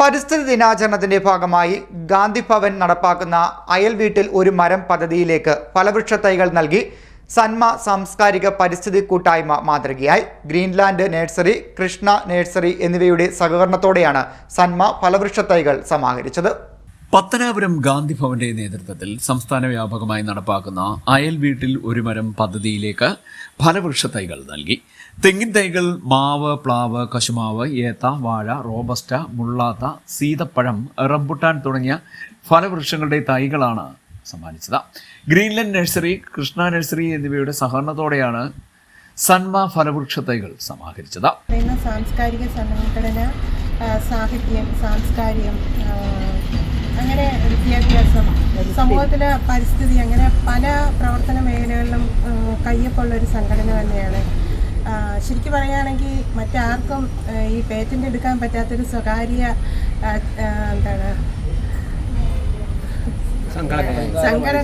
പരിസ്ഥിതി ദിനാചരണത്തിന്റെ ഭാഗമായി ഗാന്ധി ഭവൻ നടപ്പാക്കുന്ന അയൽ വീട്ടിൽ ഒരു മരം പദ്ധതിയിലേക്ക് ഫലവൃക്ഷ തൈകൾ നൽകി സന്മ സാംസ്കാരിക പരിസ്ഥിതി കൂട്ടായ്മ മാതൃകയായി. ഗ്രീൻലാൻഡ് നഴ്സറി കൃഷ്ണ നഴ്സറി എന്നിവയുടെ സഹകരണത്തോടെയാണ് സന്മ ഫലവൃക്ഷ തൈകൾ സമാഹരിച്ചത്. പത്തനാപുരം ഗാന്ധി ഭവന്റെ നേതൃത്വത്തിൽ സംസ്ഥാന വ്യാപകമായി നടപ്പാക്കുന്ന അയൽ വീട്ടിൽ ഒരു മരം പദ്ധതിയിലേക്ക് ഫലവൃക്ഷ തൈകൾ നൽകി. തെങ്ങിൻ തൈകൾ മാവ് പ്ലാവ് കശുമാവ് ഏത്ത വാഴ റോബസ്റ്റ മുള്ളാത്ത സീതപ്പഴം റംബുട്ടാൻ തുടങ്ങിയ ഫലവൃക്ഷങ്ങളുടെ തൈകളാണ് സമ്മാനിച്ചത്. ഗ്രീൻലൻഡ് നഴ്സറി കൃഷ്ണ നഴ്സറി എന്നിവയുടെ സഹകരണത്തോടെയാണ് സന്മ ഫലവൃക്ഷ തൈകൾ സമാഹരിച്ചത്. സാംസ്കാരിക സംഘടന സാഹിത്യം സാംസ്കാരികം അങ്ങനെ വിദ്യാഭ്യാസം സമൂഹത്തിലെ പരിസ്ഥിതി അങ്ങനെ പല പ്രവർത്തന മേഖലകളിലും ഒരു സംഘടന തന്നെയാണ് ശരിക്കും പറയുകയാണെങ്കിൽ മറ്റാർക്കും ഈ പേറ്റന്റ് എടുക്കാൻ പറ്റാത്തൊരു സ്വകാര്യ എന്താണ്? സങ്കട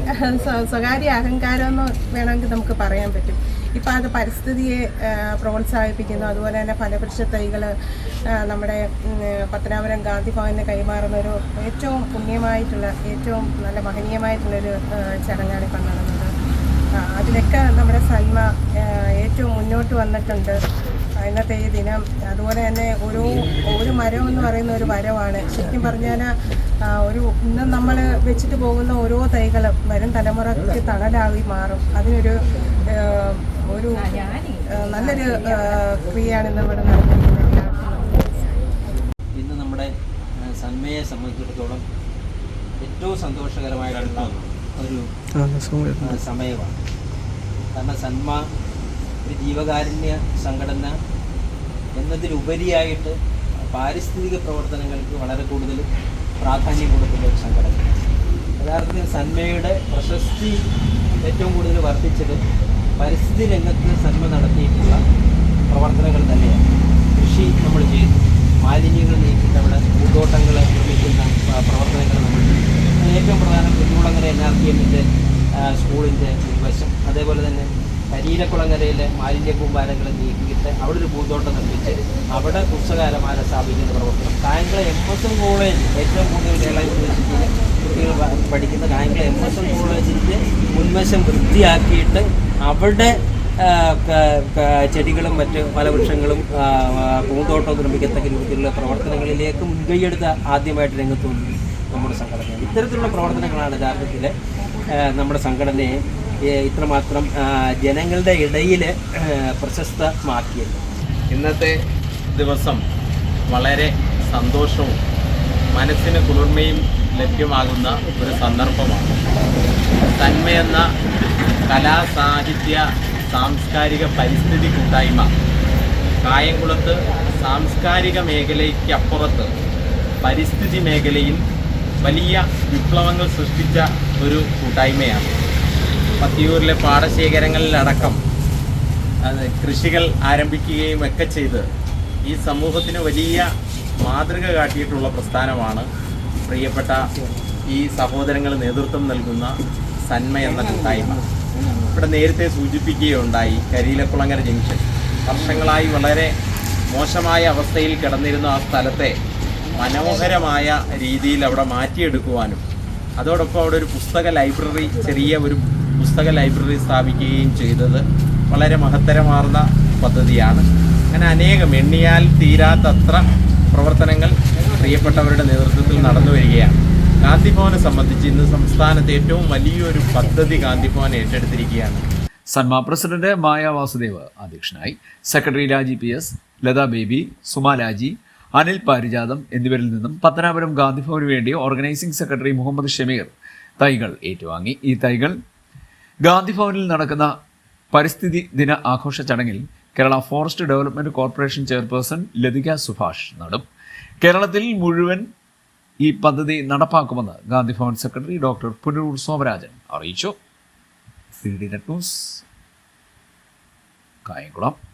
സ്വ- സ്വകാര്യ അഹങ്കാരം എന്ന് വേണമെങ്കിൽ നമുക്ക് പറയാൻ പറ്റും. ഇപ്പം അത് പരിസ്ഥിതിയെ പ്രോത്സാഹിപ്പിക്കുന്നു. അതുപോലെ തന്നെ ഫലവൃക്ഷ തൈകൾ നമ്മുടെ പത്തനാപുരം ഗാന്ധി ഭവന് കൈമാറുന്ന ഒരു ഏറ്റവും പുണ്യമായിട്ടുള്ള ഏറ്റവും നല്ല മഹനീയമായിട്ടുള്ളൊരു ചടങ്ങാണ് ഇപ്പം നടന്നത്. അതിലൊക്കെ നമ്മുടെ സന്മ ഏറ്റവും മുന്നോട്ട് വന്നിട്ടുണ്ട്. ഇന്നത്തെ ഈ ദിനം. അതുപോലെ തന്നെ ഒരു ഒരു മരം എന്ന് പറയുന്ന ഒരു മരമാണ്. ശരിക്കും പറഞ്ഞാൽ ഒരു ഇന്ന് നമ്മൾ വെച്ചിട്ട് പോകുന്ന ഓരോ തൈകളും വരും തലമുറയ്ക്ക് തണലായി മാറും. അതിനൊരു ഒരു നല്ലൊരു ക്രിയയാണ് ഇന്ന് ഇവിടെ നടന്നിരിക്കുന്നത്. ഇന്ന് നമ്മുടെ സന്മയെ സംബന്ധിച്ചിടത്തോളം ഏറ്റവും സന്തോഷകരമായിട്ടുള്ള ഒരു സമയമാണ്. കാരണം സന്മ ഒരു ജീവകാരുണ്യ സംഘടന എന്നതിലുപരിയായിട്ട് പാരിസ്ഥിതിക പ്രവർത്തനങ്ങൾക്ക് വളരെ കൂടുതൽ പ്രാധാന്യം കൊടുക്കുന്ന ഒരു സംഘടന യഥാർത്ഥത്തിൽ സന്മയുടെ പ്രശസ്തി ഏറ്റവും കൂടുതൽ വർദ്ധിച്ചത് പരിസ്ഥിതി രംഗത്ത് സന്മ നടത്തിയിട്ടുള്ള പ്രവർത്തനങ്ങൾ തന്നെയാണ്. കൃഷി നമ്മൾ ചെയ്തു. മാലിന്യങ്ങൾ നീക്കിയിട്ട് അവിടെ പൂന്തോട്ടങ്ങൾ നിർമ്മിക്കുന്ന ആ, പ്രവർത്തനങ്ങൾ നമ്മൾ ചെയ്തു. അതിൽ ഏറ്റവും പ്രധാനം കുഞ്ഞുകുളങ്ങര എൻ ആർ പി എമ്മിന്റെ സ്കൂളിന്റെ വശം അതേപോലെ തന്നെ കരീരക്കുളങ്ങരയിലെ മാലിന്യ കൂമ്പാരങ്ങൾ നീക്കിയിട്ട് അവിടെ ഒരു പൂന്തോട്ടം നിർമ്മിച്ച് അവിടെ പുസ്തകാലമാല സ്ഥാപിക്കുന്ന പ്രവർത്തനം. Kayamkulam M S M college ഏറ്റവും കൂടുതൽ കേരള കുട്ടികൾ പഠിക്കുന്ന കായംകുളം എം എസ് എം കോളേജിന്റെ മുൻവശം വൃത്തിയാക്കിയിട്ട് അവിടെ ചെടികളും മറ്റ് പല വൃക്ഷങ്ങളും പൂന്തോട്ടവും നിർമ്മിക്കത്തക്ക രീതിയിലുള്ള പ്രവർത്തനങ്ങളിലേക്ക് മുൻകൈയെടുത്ത ആദ്യമായിട്ട് രംഗത്ത് വന്നത് നമ്മുടെ സംഘടനയാണ് ഇത്തരത്തിലുള്ള പ്രവർത്തനങ്ങളാണ് യഥാർത്ഥത്തിൽ നമ്മുടെ സംഘടനയെ ഇത്രമാത്രം ജനങ്ങളുടെ ഇടയിൽ പ്രശസ്തമാക്കിയത്. ഇന്നത്തെ ദിവസം വളരെ സന്തോഷവും മനസ്സിന് കുളിർമയും ലഭ്യമാകുന്ന ഒരു സന്ദർഭമാണ്. തന്മയെന്ന കലാ സാഹിത്യ സാംസ്കാരിക പരിസ്ഥിതി കൂട്ടായ്മ കായംകുളത്ത് സാംസ്കാരിക മേഖലയ്ക്കപ്പുറത്ത് പരിസ്ഥിതി മേഖലയിൽ വലിയ വിപ്ലവങ്ങൾ സൃഷ്ടിച്ച ഒരു കൂട്ടായ്മയാണ്. പത്തിയൂരിലെ പാടശേഖരങ്ങളിലടക്കം കൃഷികൾ ആരംഭിക്കുകയും ഒക്കെ ചെയ്ത് ഈ സമൂഹത്തിന് വലിയ മാതൃക കാട്ടിയിട്ടുള്ള പ്രസ്ഥാനമാണ് പ്രിയപ്പെട്ട ഈ സഹോദരങ്ങൾ നേതൃത്വം നൽകുന്ന സന്മ എന്ന കൂട്ടായ്മ. ഇവിടെ നേരത്തെ സൂചിപ്പിക്കുകയുണ്ടായി കരിയിലക്കുളങ്ങര ജംഗ്ഷൻ. വർഷങ്ങളായി വളരെ മോശമായ അവസ്ഥയിൽ കിടന്നിരുന്ന ആ സ്ഥലത്തെ മനോഹരമായ രീതിയിൽ അവിടെ മാറ്റിയെടുക്കുവാനും അതോടൊപ്പം അവിടെ ഒരു പുസ്തക ലൈബ്രറി ചെറിയ ഒരു പുസ്തക ലൈബ്രറി സ്ഥാപിക്കുകയും ചെയ്തത് വളരെ മഹത്തരമാർന്ന പദ്ധതിയാണ്. അങ്ങനെ അനേകം എണ്ണിയാൽ തീരാത്തത്ര പ്രവർത്തനങ്ങൾ പ്രിയപ്പെട്ടവരുടെ നേതൃത്വത്തിൽ നടന്നു വരികയാണ്. ഗാന്ധിഭവനെ സംബന്ധിച്ച് ഇന്ന് സംസ്ഥാനത്ത് ഏറ്റവും വലിയൊരു പദ്ധതി ഗാന്ധിഭവൻ ഏറ്റെടുത്തിരിക്കുകയാണ്. സന്മാ പ്രസിഡന്റ് മായ വാസുദേവ് അധ്യക്ഷനായി. Secretary Raji P S Latha Baby സുമാലാജി Anil Parijatham എന്നിവരിൽ നിന്നും പത്തനാപുരം ഗാന്ധിഭവന് വേണ്ടി ഓർഗനൈസിംഗ് സെക്രട്ടറി മുഹമ്മദ് ഷമീർ തൈകൾ ഏറ്റുവാങ്ങി. ഈ തൈകൾ ഗാന്ധിഭവനിൽ നടക്കുന്ന പരിസ്ഥിതി ദിന ആഘോഷ ചടങ്ങിൽ Kerala forest development corporation chairperson Lathika Subhash നടും. കേരളത്തിൽ മുഴുവൻ ഈ പദ്ധതി നടപ്പാക്കുമെന്ന് ഗാന്ധിഭവൻ സെക്രട്ടറി ഡോക്ടർ പുനരൂർ സോമരാജൻ അറിയിച്ചു. Net news Kayamkulam.